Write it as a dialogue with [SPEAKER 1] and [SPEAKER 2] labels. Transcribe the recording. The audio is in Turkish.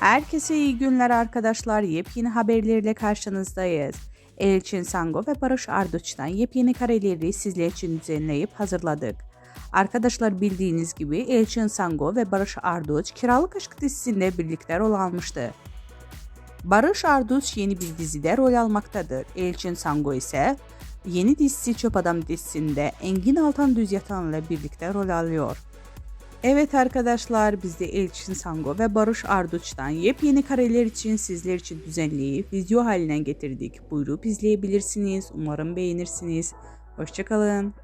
[SPEAKER 1] Herkese iyi günler arkadaşlar. Yepyeni haberlerle karşınızdayız. Elçin Sango ve Barış Arduç'tan yepyeni kareleri sizler için düzenleyip hazırladık. Arkadaşlar bildiğiniz gibi Elçin Sango ve Barış Arduç Kiralık Aşk dizisinde birlikte rol almıştı. Barış Arduç yeni bir dizide rol almaktadır. Elçin Sango ise yeni dizisi Çöp Adam dizisinde Engin Altan Düz Yatan'la birlikte rol alıyor. Evet arkadaşlar biz de Elçin Sango ve Barış Arduç'tan yepyeni kareler için sizler için düzenleyip video haline getirdik. Buyurup izleyebilirsiniz. Umarım beğenirsiniz. Hoşçakalın.